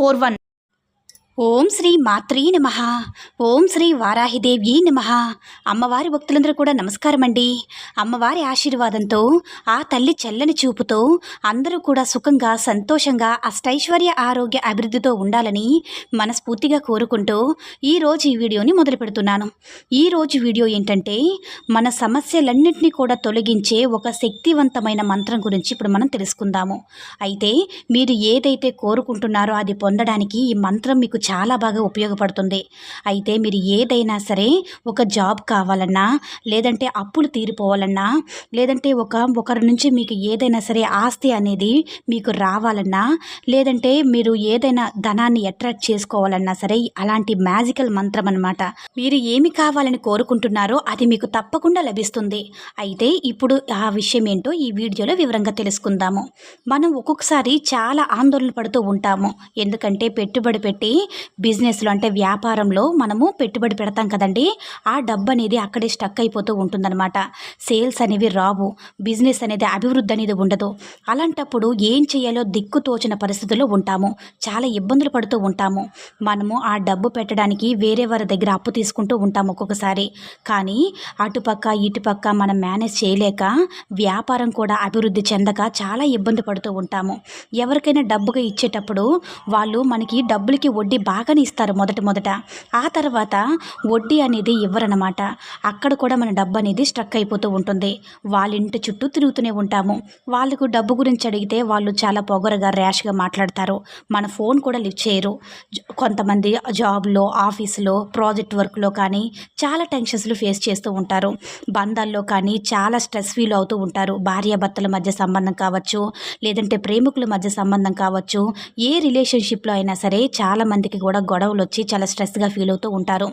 four one ఓం శ్రీ మాత్రీ నమ. ఓం శ్రీ వారాహిదేవి నమ. అమ్మవారి భక్తులందరూ కూడా నమస్కారం అండి అమ్మవారి ఆశీర్వాదంతో ఆ తల్లి చల్లని చూపుతో అందరూ కూడా సుఖంగా సంతోషంగా అష్టైశ్వర్య ఆరోగ్య అభివృద్ధితో ఉండాలని మనస్ఫూర్తిగా కోరుకుంటూ ఈరోజు ఈ వీడియోని మొదలు పెడుతున్నాను. ఈరోజు వీడియో ఏంటంటే మన సమస్యలన్నింటినీ కూడా తొలగించే ఒక శక్తివంతమైన మంత్రం గురించి ఇప్పుడు మనం తెలుసుకుందాము. అయితే మీరు ఏదైతే కోరుకుంటున్నారో అది పొందడానికి ఈ మంత్రం మీకు చాలా బాగా ఉపయోగపడుతుంది. అయితే మీరు ఏదైనా సరే ఒక జాబ్ కావాలన్నా లేదంటే అప్పులు తీరిపోవాలన్నా లేదంటే ఒక ఒకరి నుంచి మీకు ఏదైనా సరే ఆస్తి అనేది మీకు రావాలన్నా లేదంటే మీరు ఏదైనా ధనాన్ని అట్రాక్ట్ చేసుకోవాలన్నా సరే అలాంటి మ్యాజికల్ మంత్రం అనమాట మీరు ఏమి కావాలని కోరుకుంటున్నారో అది మీకు తప్పకుండా లభిస్తుంది. అయితే ఇప్పుడు ఆ విషయం ఏంటో ఈ వీడియోలో వివరంగా తెలుసుకుందాము. మనం ఒక్కొక్కసారి చాలా ఆందోళన పడుతూ ఉంటాము. ఎందుకంటే పెట్టుబడి పెట్టి బిజినెస్లో అంటే వ్యాపారంలో మనము పెట్టుబడి పెడతాం కదండి ఆ డబ్బు అనేది అక్కడే స్టక్ అయిపోతూ ఉంటుందన్నమాట. సేల్స్ అనేవి రావు బిజినెస్ అనేది అభివృద్ధి అనేది ఉండదు. అలాంటప్పుడు ఏం చేయాలో దిక్కు తోచిన పరిస్థితుల్లో ఉంటాము. చాలా ఇబ్బందులు పడుతూ ఉంటాము. మనము ఆ డబ్బు పెట్టడానికి వేరే వారి దగ్గర అప్పు తీసుకుంటూ ఉంటాము ఒక్కొక్కసారి. కానీ అటుపక్క ఇటుపక్క మనం మేనేజ్ చేయలేక వ్యాపారం కూడా అభివృద్ధి చెందక చాలా ఇబ్బంది పడుతూ ఉంటాము. ఎవరికైనా డబ్బుగా ఇచ్చేటప్పుడు వాళ్ళు మనకి డబ్బులకి వడ్డీ బాగానే ఇస్తారు మొదట మొదట. ఆ తర్వాత వడ్డీ అనేది ఇవ్వరనమాట అక్కడ కూడా మన డబ్బు అనేది స్ట్రక్ అయిపోతూ ఉంటుంది. వాళ్ళ ఇంటి చుట్టూ తిరుగుతూనే ఉంటాము. వాళ్ళకు డబ్బు గురించి అడిగితే వాళ్ళు చాలా పొగరగా ర్యాష్గా మాట్లాడతారు. మన ఫోన్ కూడా లిఫ్ట్ చేయరు. కొంతమంది జాబ్లో ఆఫీసులో ప్రాజెక్ట్ వర్క్లో కానీ చాలా టెన్షన్స్లు ఫేస్ చేస్తూ ఉంటారు. బంధాల్లో కానీ చాలా స్ట్రెస్ ఫీల్ అవుతూ ఉంటారు. భార్యాభర్తల మధ్య సంబంధం కావచ్చు లేదంటే ప్రేమికుల మధ్య సంబంధం కావచ్చు ఏ రిలేషన్షిప్లో అయినా సరే చాలా వారికి కూడా గొడవలు వచ్చి చాలా స్ట్రెస్గా ఫీల్ అవుతూ ఉంటారు.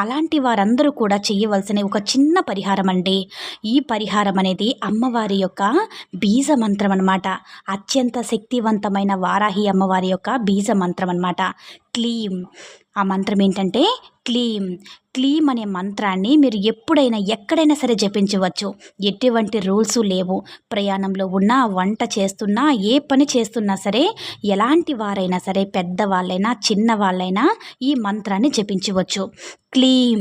అలాంటి వారందరూ కూడా చేయవలసిన ఒక చిన్న పరిహారం అండి ఈ పరిహారం అనేది అమ్మవారి యొక్క బీజ మంత్రం అనమాట అత్యంత శక్తివంతమైన వారాహి అమ్మవారి యొక్క బీజ మంత్రం అనమాట క్లీం ఆ మంత్రం ఏంటంటే క్లీం క్లీం అనే మంత్రాన్ని మీరు ఎప్పుడైనా ఎక్కడైనా సరే జపించవచ్చు. ఎటువంటి రూల్స్ లేవు. ప్రయాణంలో ఉన్నా వంట చేస్తున్నా ఏ పని చేస్తున్నా సరే ఎలాంటి వారైనా సరే పెద్దవాళ్ళైనా చిన్నవాళ్ళైనా ఈ మంత్రాన్ని జపించవచ్చు. క్లీం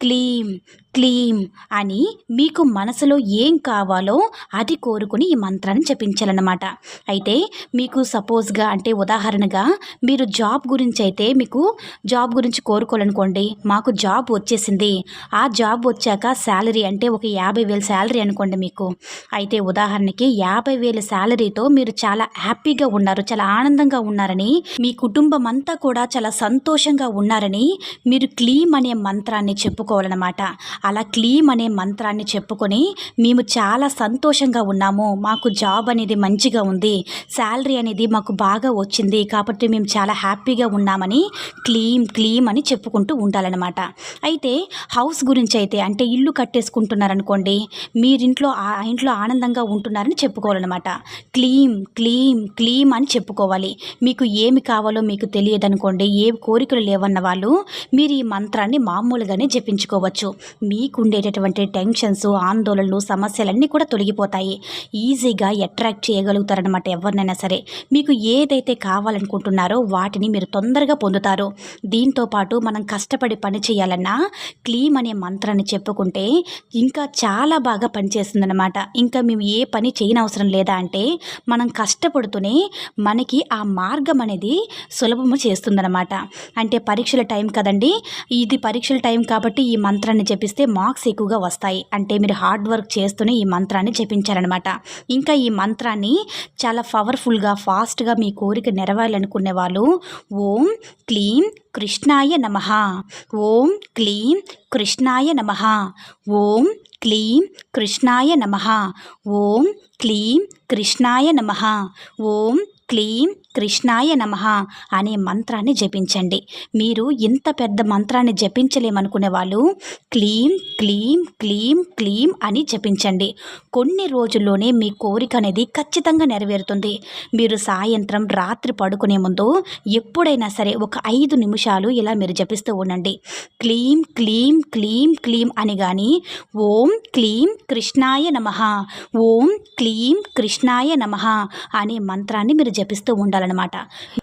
క్లీం క్లీం అని మీకు మనసులో ఏం కావాలో అది కోరుకుని ఈ మంత్రాన్ని జపించాలన్నమాట. అయితే మీకు సపోజ్గా అంటే ఉదాహరణగా మీరు జాబ్ గురించి అయితే మీకు జాబ్ గురించి కోరుకోవాలనుకోండి. మాకు జాబ్ వచ్చేసింది. ఆ జాబ్ వచ్చాక శాలరీ అంటే ఒక యాభై వేల శాలరీ అనుకోండి మీకు. అయితే ఉదాహరణకి యాభై వేల శాలరీతో మీరు చాలా హ్యాపీగా ఉన్నారు చాలా ఆనందంగా ఉన్నారని మీ కుటుంబం అంతా కూడా చాలా సంతోషంగా ఉన్నారని మీరు క్లీమ్ అనే మంత్రాన్ని చెప్పుకోవాలన్నమాట. అలా క్లీమ్ అనే మంత్రాన్ని చెప్పుకొని మేము చాలా సంతోషంగా ఉన్నాము. మాకు జాబ్ అనేది మంచిగా ఉంది. శాలరీ అనేది మాకు బాగా వచ్చింది. కాబట్టి మేము చాలా హ్యాపీగా ఉన్నామని క్లీమ్ క్లీమ్ అని చెప్పుకుంటూ ఉండాలన్నమాట. అయితే హౌస్ గురించి అయితే అంటే ఇల్లు కట్టేసుకుంటున్నారనుకోండి మీరింట్లో ఆ ఇంట్లో ఆనందంగా ఉంటున్నారని చెప్పుకోవాలన్నమాట. క్లీమ్ క్లీమ్ క్లీమ్ అని చెప్పుకోవాలి. మీకు ఏమి కావాలో మీకు తెలియదనుకోండి ఏ కోరికలు లేవన్న వాళ్ళు మీరు ఈ మంత్రాన్ని మామూలుగానే జపించుకోవచ్చు. మీకు ఉండేటటువంటి టెన్షన్స్ ఆందోళనలు సమస్యలన్నీ కూడా తొలగిపోతాయి. ఈజీగా అట్రాక్ట్ చేయగలుగుతారనమాట ఎవరినైనా సరే. మీకు ఏదైతే కావాలనుకుంటున్నారో వాటిని మీరు తొందరగా పొందుతారు. దీంతో పాటు మనం కష్టపడి పని చేయాలన్నా క్లీమ్ అనే మంత్రాన్ని చెప్పుకుంటే ఇంకా చాలా బాగా పనిచేస్తుందన్నమాట. ఇంకా మేము ఏ పని చేయనవసరం లేదా అంటే మనం కష్టపడుతూనే మనకి ఆ మార్గం అనేది సులభము చేస్తుందన్నమాట. అంటే పరీక్షల టైం కదండి. ఇది పరీక్షల టైం కాబట్టి ఈ మంత్రాన్ని జపిస్తే మార్క్స్ ఎక్కువగా వస్తాయి. అంటే మీరు హార్డ్ వర్క్ చేస్తూనే ఈ మంత్రాన్ని జపించారనమాట ఇంకా ఈ మంత్రాన్ని చాలా పవర్ఫుల్గా ఫాస్ట్గా మీ కోరిక నెరవేరాలనుకునే వాళ్ళు ఓం క్లీం కృష్ణాయ నమ. ఓం క్లీం కృష్ణాయ నమ. ఓం క్లీం కృష్ణాయ నమ. ఓం క్లీం కృష్ణాయ నమ. ఓం క్లీం కృష్ణాయ నమ అనే మంత్రాన్ని జపించండి. మీరు ఇంత పెద్ద మంత్రాన్ని జపించలేమనుకునే వాళ్ళు క్లీం క్లీం క్లీం క్లీం అని జపించండి. కొన్ని రోజుల్లోనే మీ కోరిక అనేది ఖచ్చితంగా నెరవేరుతుంది. మీరు సాయంత్రం రాత్రి పడుకునే ముందు ఎప్పుడైనా సరే ఒక ఐదు నిమిషాలు ఇలా మీరు జపిస్తూ ఉండండి. క్లీం క్లీం క్లీం క్లీం అని కానీ ఓం క్లీం కృష్ణాయ నమ ఓం క్లీం కృష్ణాయ నమ అనే మంత్రాన్ని మీరు జపిస్తూ ఉండాలి. ఉండాలన్నమాట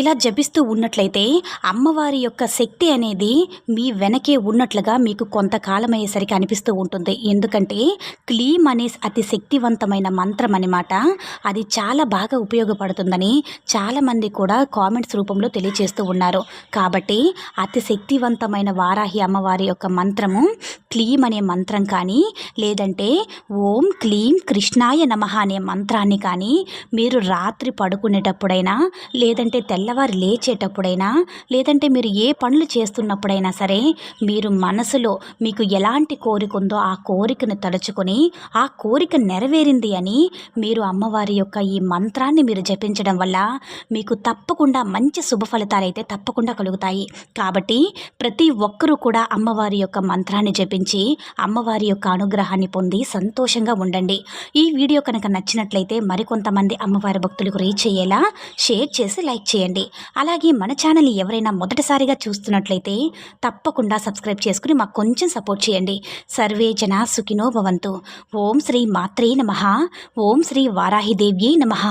ఇలా జపిస్తూ ఉన్నట్లయితే అమ్మవారి యొక్క శక్తి అనేది మీ వెనకే ఉన్నట్లుగా మీకు కొంతకాలం అయ్యేసరికి అనిపిస్తూ ఉంటుంది. ఎందుకంటే క్లీమ్ అనే అతి శక్తివంతమైన మంత్రం అనమాట అది చాలా బాగా ఉపయోగపడుతుందని చాలామంది కూడా కామెంట్స్ రూపంలో తెలియజేస్తూ ఉన్నారు. కాబట్టి అతి శక్తివంతమైన వారాహి అమ్మవారి యొక్క మంత్రము క్లీమ్ అనే మంత్రం కానీ లేదంటే ఓం క్లీం కృష్ణాయ నమః అనే మంత్రాన్ని కానీ మీరు రాత్రి పడుకునేటప్పుడైనా లేదంటే తెల్లవారు లేచేటప్పుడైనా లేదంటే మీరు ఏ పనులు చేస్తున్నప్పుడైనా సరే మీరు మనసులో మీకు ఎలాంటి కోరిక ఉందో ఆ కోరికను తలుచుకొని ఆ కోరిక నెరవేరింది అని మీరు అమ్మవారి యొక్క ఈ మంత్రాన్ని మీరు జపించడం వల్ల మీకు తప్పకుండా మంచి శుభ ఫలితాలు అయితే తప్పకుండా కలుగుతాయి. కాబట్టి ప్రతి ఒక్కరూ కూడా అమ్మవారి యొక్క మంత్రాన్ని జపించి అమ్మవారి యొక్క అనుగ్రహాన్ని పొంది సంతోషంగా ఉండండి. ఈ వీడియో కనుక నచ్చినట్లయితే మరికొంతమంది అమ్మవారి భక్తులకు రీచ్ అయ్యేలా షేర్ చేసి లైక్ చేయండి. అలాగే మన ఛానల్ ఎవరైనా మొదటిసారిగా చూస్తున్నట్లయితే తప్పకుండా సబ్స్క్రైబ్ చేసుకుని మాకు కొంచెం సపోర్ట్ చేయండి. సర్వే జన సుఖినో భవంతు. ఓం శ్రీ మాత్రే నమ. ఓం శ్రీ వారాహిదేవ్యే నమః.